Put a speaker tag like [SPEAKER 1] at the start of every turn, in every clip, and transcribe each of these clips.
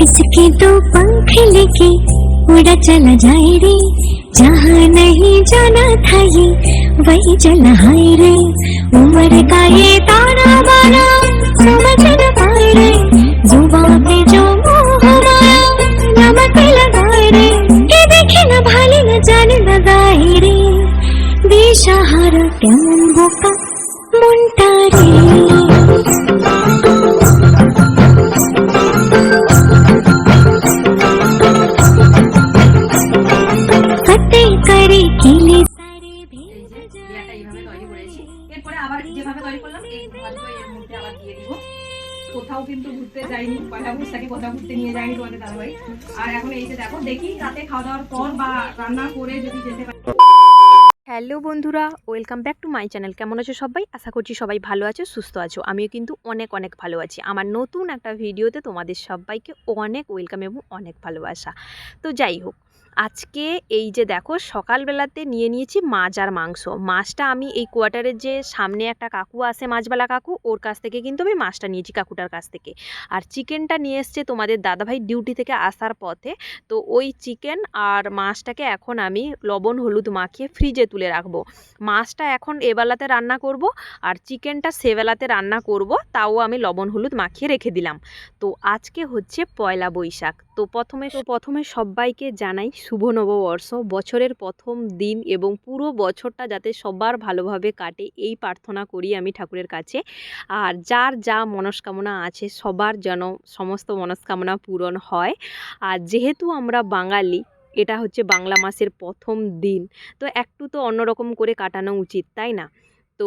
[SPEAKER 1] किसके दो पंख लेके उड़ा चला जाए रे। जहाँ नहीं जाना था ये, वही चला हाय रे। उम्र का ये तारा बारा समझ न पाए रे। ज़ुबान पे जो मोह हमारा नमक लगाए रे। ये देखे न भाले, न जाने लगाए रे।
[SPEAKER 2] बेसहारा क्या मन का मुंटा
[SPEAKER 3] रे। বন্ধুরা welcome back to my channel কেমন আছো সবাই? আশা করছি সবাই ভালো আছো, সুস্থ আছো। আমিও কিন্তু অনেক অনেক ভালো আছি। আমার নতুন একটা ভিডিওতে তোমাদের সবাইকে অনেক ওয়েলকাম এবং অনেক ভালোবাসা। তো যাই হোক আজকে এই যে দেখো, সকালবেলাতে নিয়ে নিয়েছি মাছ আর মাংস। মাছটা আমি এই কোয়ার্টারের যে সামনে একটা কাকু আছে, মাছবালা কাকু, ওর কাছ থেকে কিন্তু আমি মাছটা নিয়েছি কাকুটার কাছ থেকে। আর চিকেনটা নিয়ে এসছে তোমাদের দাদাভাই ডিউটি থেকে আসার পথে। তো ওই চিকেন আর মাছটাকে এখন আমি লবণ, হলুদ মাখিয়ে ফ্রিজে তুলে রাখব। মাছটা এখন এবেলাতে রান্না করব আর চিকেনটা সেবেলাতে রান্না করব, তাও আমি লবণ, হলুদ মাখিয়ে রেখে দিলাম। তো আজকে হচ্ছে পয়লা বৈশাখ। তো প্রথমে প্রথমে সবাইকে জানাই শুভ নববর্ষ। বছরের প্রথম দিন এবং পুরো বছরটা যাতে সবার ভালোভাবে কাটে, এই প্রার্থনা করি আমি ঠাকুরের কাছে। আর যার যা মনস্কামনা আছে, সবার যেন সমস্ত মনস্কামনা পূরণ হয়। আর যেহেতু আমরা বাঙালি, এটা হচ্ছে বাংলা মাসের প্রথম দিন, তো একটু তো অন্যরকম করে কাটানো উচিত, তাই না? তো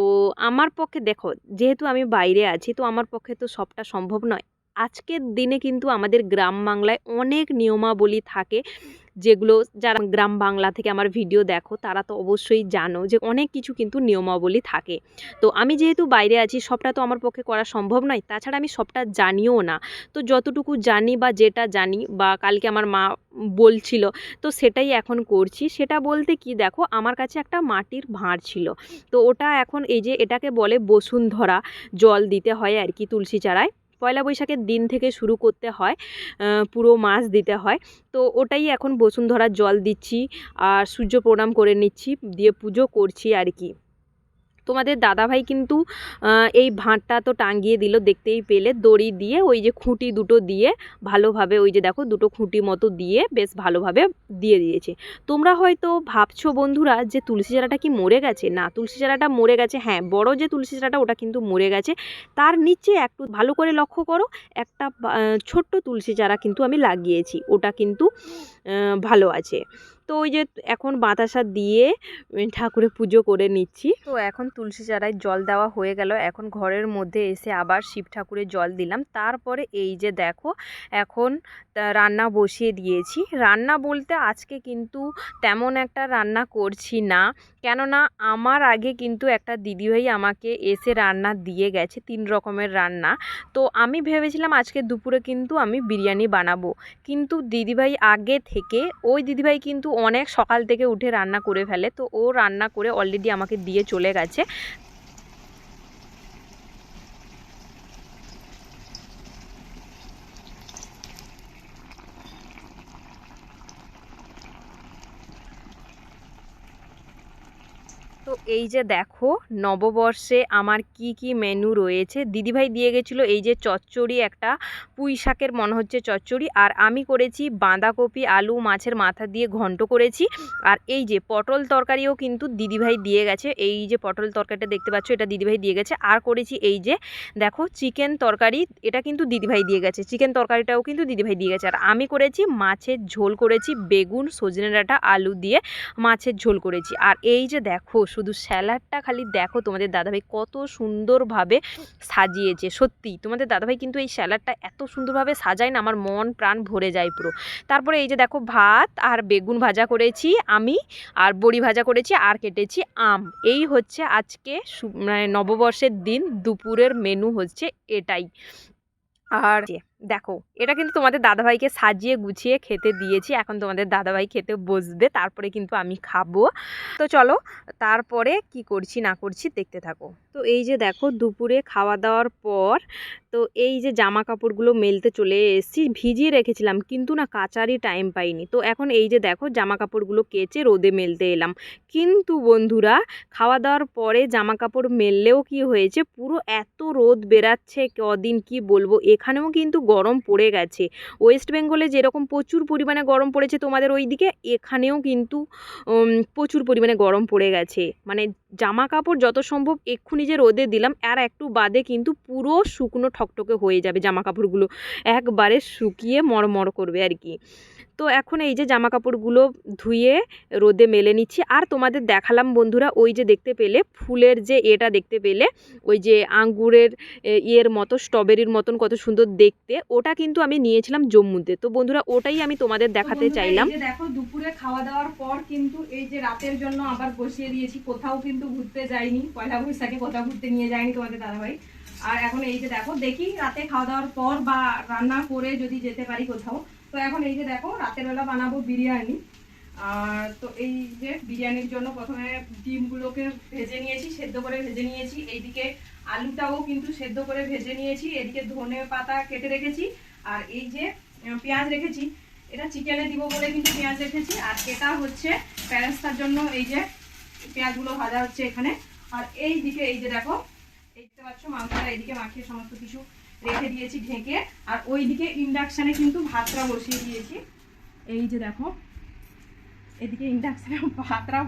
[SPEAKER 3] আমার পক্ষে দেখো, যেহেতু আমি বাইরে আছি, তো আমার পক্ষে তো সবটা সম্ভব নয়। আজকের দিনে কিন্তু আমাদের গ্রাম বাংলায় অনেক নিয়মাবলী থাকে। যেগুলো যারা গ্রাম বাংলা থেকে আমার ভিডিও দেখো, তারা তো অবশ্যই জানো যে অনেক কিছু কিন্তু নিয়মাবলী থাকে। তো আমি যেহেতু বাইরে আছি, সবটা তো আমার পক্ষে করা সম্ভব নয়, তাছাড়া আমি সবটা জানিও না। তো যতটুকু জানি বা যেটা জানি বা কালকে আমার মা বলছিল, তো সেটাই এখন করছি। সেটা বলতে কি দেখো, আমার কাছে একটা মাটির ভাঁড় ছিল। তো ওটা এখন এই যে এটাকে বলে বসুন্ধরা, জল দিতে হয় আর কি তুলসী চারায়। পয়লা বৈশাখের দিন থেকে শুরু করতে হয় পুরো মাস দিতে হয়। তো ওটাই এখন বসুন্ধরার জল দিচ্ছি আর সূর্য প্রণাম করে নিচ্ছি, দিয়ে পুজো করছি আর কি। তোমাদের দাদাভাই কিন্তু এই ভাঁড়টা তো টাঙ্গিয়ে দিল দেখতেই পেলে। দড়ি দিয়ে, ওই যে খুঁটি দুটো দিয়ে ভালোভাবে, ওই যে দেখো দুটো খুঁটি মতো দিয়ে বেশ ভালোভাবে দিয়ে দিয়েছে। তোমরা হয়তো ভাবছ বন্ধুরা যে তুলসী চারাটা কি মরে গেছে? না, তুলসী চারাটা মরে গেছে হ্যাঁ বড় যে তুলসী চারাটা ওটা কিন্তু মরে গেছে। তার নিচে একটু ভালো করে লক্ষ্য করো, একটা ছোট্ট তুলসী চারা কিন্তু আমি লাগিয়েছি, ওটা কিন্তু ভালো আছে। তো ওই যে এখন বাতাসা দিয়ে উম, ঠাকুরের পুজো করে নিচ্ছি। তো এখন তুলসী চারায় জল দেওয়া হয়ে গেল। এখন ঘরের মধ্যে এসে আবার শিব ঠাকুরের জল দিলাম। তারপরে এই যে দেখো এখন রান্না বসিয়ে দিয়েছি। রান্না বলতে আজকে কিন্তু তেমন একটা রান্না করছি না। কেননা আমার আগে কিন্তু একটা দিদিভাই আমাকে এসে রান্না দিয়ে গেছে তিন রকমের রান্না। তো আমি ভেবেছিলাম আজকে দুপুরে কিন্তু আমি বিরিয়ানি বানাবো। কিন্তু দিদিভাই আগে থেকে ওই দিদিভাই কিন্তু অনেক সকাল থেকে উঠে রান্না করে ফেলে। তো ও রান্না করে অলরেডি আমাকে দিয়ে চলে গেছে। এই যে দেখো, নববর্ষে আমার কি কি মেনু রয়েছে? দিদিভাই দিয়ে গেছিল এই যে চচ্চড়ি একটা পুঁই শাকের, মনে হচ্ছে চচ্চড়ি। আর আমি করেছি বাঁধাকপি, আলু, মাছের মাথা দিয়ে ঘন্ট করেছি। আর এই যে পটল তরকারিও কিন্তু দিদিভাই দিয়ে গেছে। এই যে পটল তরকারিটা দেখতে পাচ্ছ, এটা দিদিভাই দিয়ে গেছে। আর করেছি এই যে দেখো চিকেন তরকারি, এটা কিন্তু দিদিভাই দিয়ে গেছে। চিকেন তরকারিটাও কিন্তু দিদিভাই দিয়ে গেছে। আর আমি করেছি মাছের ঝোল করেছি, বেগুন, সজনে ডাঁটা, আলু দিয়ে মাছের ঝোল করেছি। আর এই যে দেখো, শুধু স্যালাডটা খালি দেখো তোমাদের দাদাভাই কত সুন্দরভাবে সাজিয়েছে, সত্যি। তোমাদের দাদাভাই কিন্তু এই স্যালাডটা এত সুন্দরভাবে সাজায় না, আমার মন প্রাণ ভরে যায় পুরো। তারপরে এই যে দেখো ভাত আর বেগুন ভাজা করেছি আমি, আর বড়ি ভাজা করেছি, আর কেটেছি আম। এই হচ্ছে আজকে মানে নববর্ষের দিন, দুপুরের মেনু হচ্ছে এটাই। আর দেখো, এটা কিন্তু তোমাদের দাদাভাইকে সাজিয়ে গুছিয়ে খেতে দিয়েছি। এখন তোমাদের দাদাভাই খেতে বসবে, তারপরে কিন্তু আমি খাব। তো চলো, তারপরে কি করছি না করছি দেখতে থাকো। তো এই যে দেখো, দুপুরে খাওয়া দাওয়ার পর তো এই যে জামা কাপড়গুলো মেলতে চলে এসেছি, ভিজিয়ে রেখেছিলাম কিন্তু না কাচারই টাইম পাইনি। তো এখন এই যে দেখো জামা কাপড়গুলো কেচে রোদে মেলতে এলাম। কিন্তু বন্ধুরা খাওয়া দাওয়ার পরে জামা কাপড় মেললেও কি হয়েছে? পুরো এত রোদ বেরাচ্ছে কদিন কি বলব? এখানেও কিন্তু গরম পড়ে গেছে। ওয়েস্ট বেঙ্গলে যেরকম প্রচুর পরিমাণে গরম পড়েছে তোমাদের ওই দিকে এখানেও কিন্তু প্রচুর পরিমাণে গরম পড়ে গেছে। মানে জামা কাপড় যত সম্ভব এক্ষুনি যে রোদে দিলাম, আর একটু বাদে কিন্তু পুরো শুকনো ঠকঠকে হয়ে যাবে জামা কাপড়গুলো একবারে শুকিয়ে মরমর করবে আর কি। তো এখন এই যে জামা কাপড়গুলো ধুয়ে রোদে মেলে নিচ্ছি। আর তোমাদের দেখালাম বন্ধুরা ওই যে দেখতে পেলে ফুলের যে এটা দেখতে পেলে ওই যে আঙ্গুরের ইয়ের মতো স্ট্রবেরির মতন কত সুন্দর দেখতে ওটা কিন্তু আমি নিয়েছিলাম জম্মুতে। তো বন্ধুরা ওটাই আমি তোমাদের দেখাতে চাইলাম।
[SPEAKER 2] দেখো দুপুরে খাওয়া দাওয়ার পর কিন্তু এই যে রাতের জন্য আবার বসিয়ে দিয়েছি কোথাও কিন্তু ঘুরতে যাইনি পয়লা বৈশাখে কোথাও ঘুরতে নিয়ে যায়নি তোমাদের দাদাভাই। আর এখন এই যে দেখো, দেখি রাতে খাওয়া দাওয়ার পর বা রান্না করে যদি যেতে পারি কোথাও। তো এখন এই যে দেখো, রাতের বেলা বানাবো বিরিয়ানি। আর তো এই যে বিরিয়ানির জন্য প্রথমে ডিমগুলোকে ভেজে নিয়েছি, সেদ্ধ করে ভেজে নিয়েছি। এইদিকে আলুটাও কিন্তু সেদ্ধ করে ভেজে নিয়েছি। এদিকে ধনে পাতা কেটে রেখেছি। আর এই যে পেঁয়াজ রেখেছি, এটা চিকেনে দিব বলে কিন্তু পেঁয়াজ রেখেছি। আর এটা হচ্ছে প্যারেস্তার জন্য এই যে পেঁয়াজগুলো ভাজা হচ্ছে এখানে। আর এই দিকে এই যে দেখো পাচ্ছ, মাংসটা এইদিকে মাখিয়ে সমস্ত কিছু রেখে দিয়েছি ঢেকে। আর ওইদিকে ইন্ডাকশানে কিন্তু ভাতটা বসিয়ে দিয়েছি। এই যে দেখো, এদিকে ইন্ডাকশানে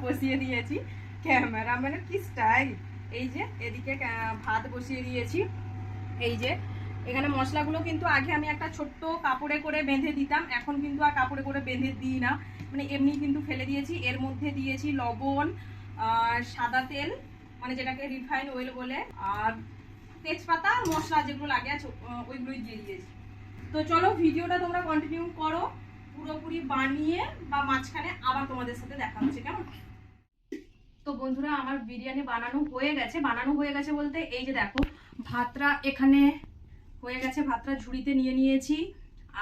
[SPEAKER 2] বসিয়ে দিয়েছি। কি স্টাইল এই যে এদিকে ভাত বসিয়ে দিয়েছি। এই যে, এখানে মশলাগুলো কিন্তু আগে আমি একটা ছোট্ট কাপড়ে করে বেঁধে দিতাম। এখন কিন্তু আর কাপড়ে করে বেঁধে দিই না। মানে এমনি কিন্তু ফেলে দিয়েছি। এর মধ্যে দিয়েছি লবণ সাদা তেল মানে যেটাকে রিফাইন অয়েল বলে, আর তেজপাতা, মশলা যেগুলো লাগে আছে ওইগুলোই দিয়ে দিয়েছি। তো চলো, ভিডিওটা তোমরা কন্টিনিউ করো, পুরোপুরি বানিয়ে বা মাঝখানে আবার তোমাদের সাথে দেখা হচ্ছে, কেমন? তো বন্ধুরা, আমার বিরিয়ানি বানানো হয়ে গেছে। বানানো হয়ে গেছে বলতে, এই যে দেখো, ভাতটা এখানে হয়ে গেছে, ভাতটা ঝুড়িতে নিয়ে নিয়েছি।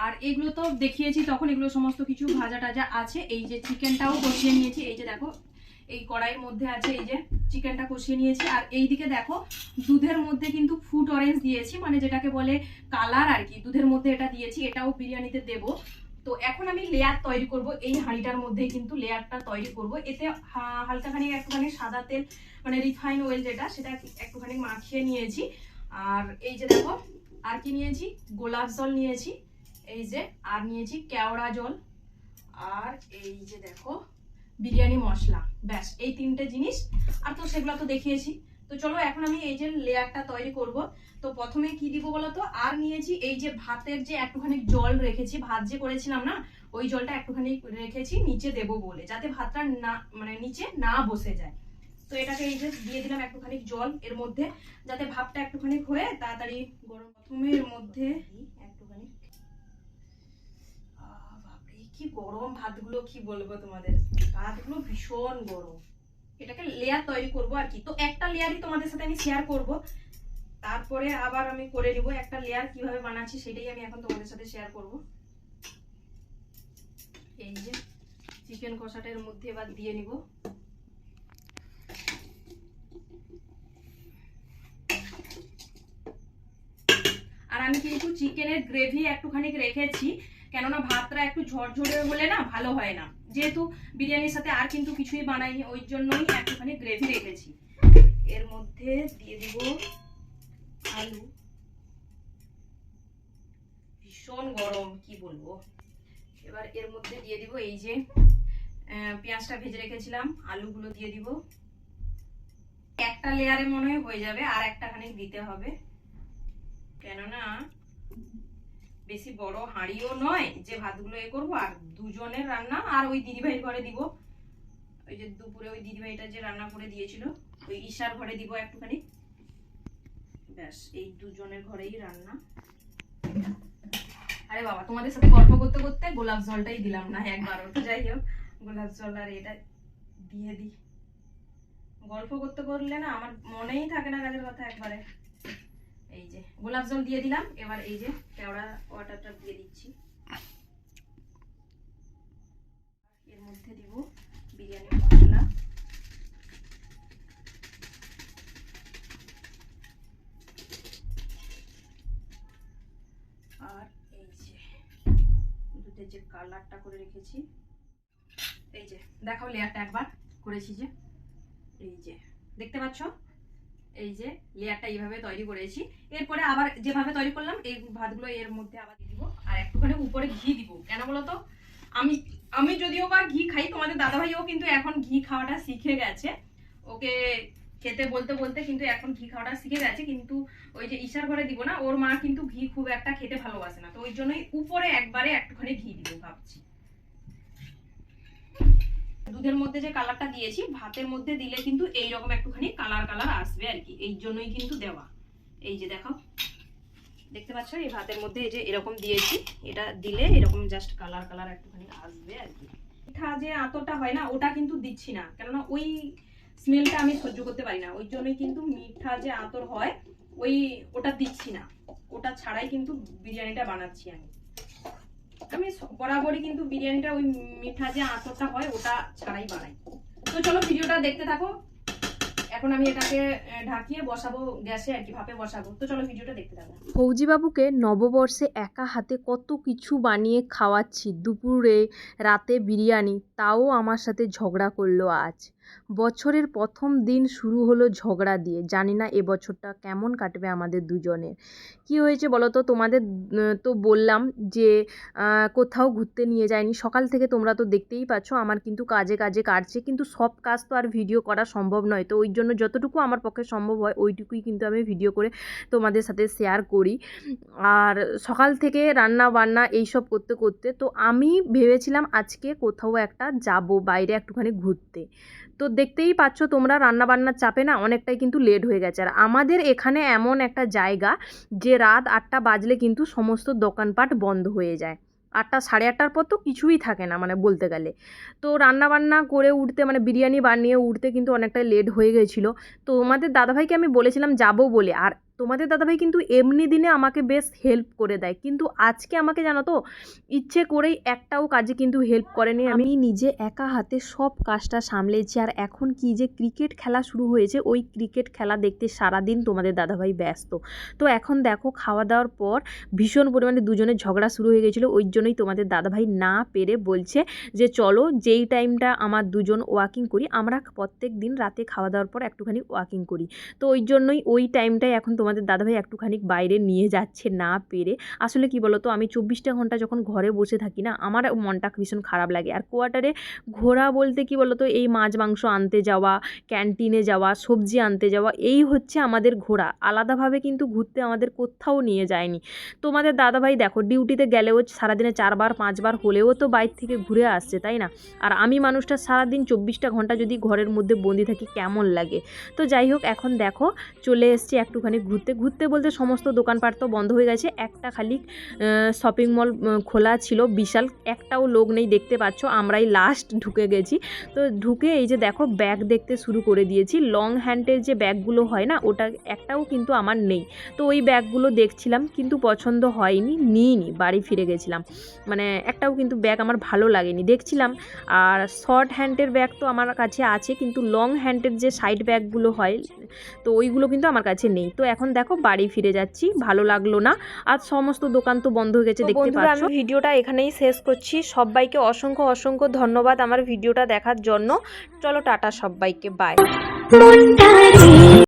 [SPEAKER 2] আর এগুলো তো দেখিয়েছি, তখন এগুলো সমস্ত কিছু ভাজা টাজা আছে। এই যে চিকেনটাও বসিয়ে নিয়েছি। এই যে দেখো এই কড়াইয়ের মধ্যে আছে এই যে চিকেনটা কষিয়ে নিয়েছি। আর এই দিকে দেখো, দুধের মধ্যে কিন্তু ফুড অরেঞ্জ দিয়েছি মানে যেটাকে বলে কালার আর কি। দুধের মধ্যে এটা দিয়েছি, এটাও বিরিয়ানিতে দেবো। তো এখন আমি লেয়ার তৈরি করব, এই হাঁড়িটার মধ্যেই কিন্তু লেয়ারটা তৈরি করব। এতে হালকাখানি একটুখানি সাদা তেল মানে রিফাইন অয়েল যেটা, সেটা একটুখানি মাখিয়ে নিয়েছি। আর এই যে দেখো, আর কি নিয়েছি? গোলাপ জল নিয়েছি, এই যে, আর নিয়েছি কেওড়া জল। আর এই যে দেখো বিরিয়ানি, মশলা, ব্যাস, এই তিনটে জিনিস। আর তো সেগুলো তো দেখিয়েছি। তো চলো এখন আমি এই যে লেয়ারটা তৈরি করব। তো প্রথমে কি দিব বলতো? আর নিয়েছি এই যে ভাতের যে একটুখানি জল রেখেছি, ভাত যে করেছিলাম না, ওই জলটা একটুখানি রেখেছি, নিচে দেব বলে, যাতে ভাতটা না মানে নিচে না বসে যায়। তো এটাকে এই যে দিয়ে দিলাম একটুখানি জল এর মধ্যে, যাতে ভাতটা একটুখানি হয়ে তাড়াতাড়ি গরম প্রথমে মধ্যে কি গরম ভাতগুলো, কি বলব তোমাদের? ভাতগুলো ভীষণ গরম। এটাকে লেয়ার তৈরি করব আর কি। তো একটা লেয়ারই তোমাদের সাথে আমি শেয়ার করব। তারপরে আবার আমি করে নিব। একটা লেয়ার কীভাবে বানাচ্ছি সেটাই আমি এখন তোমাদের সাথে শেয়ার করব। এই যে চিকেন কষাটার মধ্যে এবার দিয়ে নিব। আর আমি কিন্তু চিকেনের গ্রেভি একটুখানি রেখেছি। কেননা ভাতটা একটু ঝরঝরে হলে না ভালো হয় না। যেহেতু বিরিয়ানির সাথে আর কিন্তু কিছুই বানাইনি, ওই জন্যই একটুখানি গ্রেভি রেখেছি এর মধ্যে দিয়ে দিব আলু। ভীষণ গরম, কি বলব? এবার এর মধ্যে দিয়ে দিব এই যে পেঁয়াজটা ভেজে রেখেছিলাম, আলুগুলো দিয়ে দিব। একটা লেয়ারে মনে হয় হয়ে যাবে, আর একটা খানিক দিতে হবে। কেননা বেশি বড় হাঁড়িও নয় যে ভাতগুলো এ করব, আর দুজনের রান্না, আর ওই দিদিভাইয়ের ঘরে দিব। ওই যে দুপুরে ওই দিদিভাইটা যে রান্না করে দিয়েছিল, ওই ঈশার ঘরে দিব একটুখানি। ব্যাস, এই দুজনের ঘরেই রান্না। আরে বাবা, তোমাদের সাথে গল্প করতে করতে গোলাপ জলটাই দিলাম না একবারও তো যাই হোক, গোলাপ জল আর এটা দিয়ে দিই। গল্প করতে করলে না আমার মনেই থাকে না কাজের কথা একবারে। এই যে, গোলাপ জল দিয়ে দিলাম, এবার এই যে কেওড়া ওয়াটারটা দিয়ে দিচ্ছি। এর মধ্যে দিব বিরিয়ানি মশলা। আর এই যে, দুধের যে কালারটা করে রেখেছি, এই যে, দেখাও লেয়ারটা একবার করেছি যে, এই যে, দেখতে পাচ্ছ? এই যে লেয়ারটা এইভাবে তৈরি করেছি। এরপরে আবার যেভাবে তৈরি করলাম, এই ভাতগুলো এর মধ্যে আবার দিয়ে দিব। আর একটুখানি উপরে ঘি দিব। কেন বলো তো আমি আমি যদিও বা ঘি খাই, তোমাদের দাদাভাইও কিন্তু এখন ঘি খাওয়াটা শিখে গেছে। ওকে খেতে বলতে বলতে কিন্তু এখন ঘি খাওয়াটা শিখে গেছে, কিন্তু ওই যে ঈশার ঘরে দিব না, ওর মা কিন্তু ঘি খুব একটা খেতে ভালোবাসে না। তো ওই জন্যই উপরে একবারে একটুখানি ঘি দিব ভাবছি। দুধের মধ্যে যে কালারটা দিয়েছি, ভাতের মধ্যে দিলে কিন্তু এই রকম একটুখানি কালার কালার আসবে আর কি। এই জন্যই কিন্তু দেওয়া। এই যে দেখো, দেখতে পাচ্ছ? এই ভাতের মধ্যে এই যে এরকম দিয়েছি, এটা দিলে এরকম জাস্ট কালার কালার একটুখানি আসবে আর কি। পিঠা যে আতরটা হয় না, ওটা কিন্তু দিচ্ছি না। কেননা ওই স্মেলটা আমি সহ্য করতে পারি না। ওই জন্যই কিন্তু মিঠা যে আতর হয়, ওই ওটা দিচ্ছি না। ওটা ছাড়াই কিন্তু বিরিয়ানিটা বানাচ্ছি আমি। আমি বরাবরই কিন্তু বিরিয়ানিটা ওই মিঠা যে আতরটা হয়, ওটা ছাড়াই বানাই। তো চলো ভিডিওটা দেখতে থাকো। এখন আমি এটাকে ঢাকিয়ে বসাবো গ্যাসে আর বসাবো। তো চলো ভিডিওটা দেখতে থাকো।
[SPEAKER 3] ফৌজিবাবুকে নববর্ষে একা হাতে কত কিছু বানিয়ে খাওয়াচ্ছি। দুপুরে, রাতে বিরিয়ানি, তাও আমার সাথে ঝগড়া করল আজ। বছরের প্রথম দিন শুরু হলো ঝগড়া দিয়ে। জানি না এবছরটা কেমন কাটবে আমাদের দুজনের। কি হয়েছে বলো তো তোমাদের তো বললাম যে কোথাও ঘুরতে নিয়ে যায়নি। সকাল থেকে তোমরা তো দেখতেই পাচ্ছ, আমার কিন্তু কাজে কাজে কাটছে। কিন্তু সব কাজ তো আর ভিডিও করা সম্ভব নয়। তো ওই জন্য যতটুকু আমার পক্ষে সম্ভব হয়, ওইটুকুই কিন্তু আমি ভিডিও করে তোমাদের সাথে শেয়ার করি। আর সকাল থেকে রান্না বান্না এইসব করতে করতে, তো আমি ভেবেছিলাম আজকে কোথাও একটা যাব, বাইরে একটুখানি ঘুরতে। তো দেখতেই পাচ্ছ তোমরা রান্না বান্নার চাপে না অনেকটাই কিন্তু লেট হয়ে গেছে। আর আমাদের এখানে এমন একটা জায়গা যে রাত আটটা বাজলে কিন্তু সমস্ত দোকানপাট বন্ধ হয়ে যায়। আটটা সাড়ে আটটার পর তো কিছুই থাকে না মানে বলতে গেলে। তো রান্নাবান্না করে উঠতে মানে বিরিয়ানি বানিয়ে উঠতে কিন্তু অনেকটা লেট হয়ে গেছিল। তো আমাদের দাদাভাইকে আমি বলেছিলাম যাব বলে। আর তোমাদের দাদাভাই কিন্তু এমনি দিনে আমাকে বেশ হেল্প করে দেয়। কিন্তু আজকে আমাকে জানো তো, ইচ্ছে করেই একটাও কাজে কিন্তু হেল্প করেনি। আমি নিজে একা হাতে সব কাজটা সামলেছি আর এখন কি যে ক্রিকেট খেলা শুরু হয়েছে, ওই ক্রিকেট খেলা দেখতে সারাদিন তোমাদের দাদাভাই ব্যস্ত। তো এখন দেখো, খাওয়া দাওয়ার পর ভীষণ পরিমাণে দুজনের ঝগড়া শুরু হয়ে গেছিল, ওই জন্যই তোমাদের দাদাভাই না পেরে বলছে যে চলো যেই টাইমটা আমার দুজন ওয়াকিং করি, আমরা প্রত্যেক দিন রাতে খাওয়া দাওয়ার পর একটুখানি ওয়াকিং করি। তো ওই জন্যই ওই টাইমটাই এখন তোমাদের দাদাভাই একটুখানি বাইরে নিয়ে যাচ্ছে না পেরে। আসলে কি বলতো, আমি চব্বিশটা ঘণ্টা যখন ঘরে বসে থাকি না, আমার মনটা ভীষণ খারাপ লাগে। আর কোয়ার্টারে ঘোরা বলতে কি বলতো, এই মাছ মাংস আনতে যাওয়া, ক্যান্টিনে যাওয়া, সবজি আনতে যাওয়া, এই হচ্ছে আমাদের ঘোরা। আলাদাভাবে কিন্তু ঘুরতে আমাদের কোথাও নিয়ে যায়নি। তোমাদের দাদাভাই দেখো, ডিউটিতে গেলেও সারাদিনে চারবার, পাঁচবার হলেও তো বাইর থেকে ঘুরে আসছে, তাই না? আর আমি মানুষটা সারাদিন চব্বিশটা ঘণ্টা যদি ঘরের মধ্যে বন্দি থাকি কেমন লাগে? তো যাই হোক, এখন দেখো, চলে এসছি একটুখানি ঘুরতে ঘুরতে বলতে সমস্ত দোকানপাট তো বন্ধ হয়ে গেছে। একটা খালি শপিং মল খোলা ছিল, বিশাল। একটাও লোক নেই, দেখতে পাচ্ছ, আমরাই লাস্ট ঢুকে গেছি। তো ঢুকে এই যে দেখো ব্যাগ দেখতে শুরু করে দিয়েছি। লং হ্যান্ডের যে ব্যাগগুলো হয় না, ওটা একটাও কিন্তু আমার নেই। তো ওই ব্যাগগুলো দেখছিলাম, কিন্তু পছন্দ হয়নি, নিইনি, বাড়ি ফিরে গেছিলাম। মানে একটাও কিন্তু ব্যাগ আমার ভালো লাগেনি। দেখছিলাম, আর শর্ট হ্যান্ডের ব্যাগ তো আমার কাছে আছে, কিন্তু লং হ্যান্ডের যে সাইড ব্যাগগুলো হয়, তো ওইগুলো কিন্তু আমার কাছে নেই। তো এখন দেখো বাড়ি ফিরে যাচ্ছি ভালো লাগল না। আজ সমস্ত দোকান তো বন্ধ হয়ে গেছে দেখতে
[SPEAKER 4] বন্ধুরা,
[SPEAKER 3] আমি ভিডিওটা এখানেই শেষ করছি। সবাইকে অসংখ্য অসংখ্য ধন্যবাদ আমার ভিডিওটা দেখার জন্য। চলো টাটা সবাইকে বাই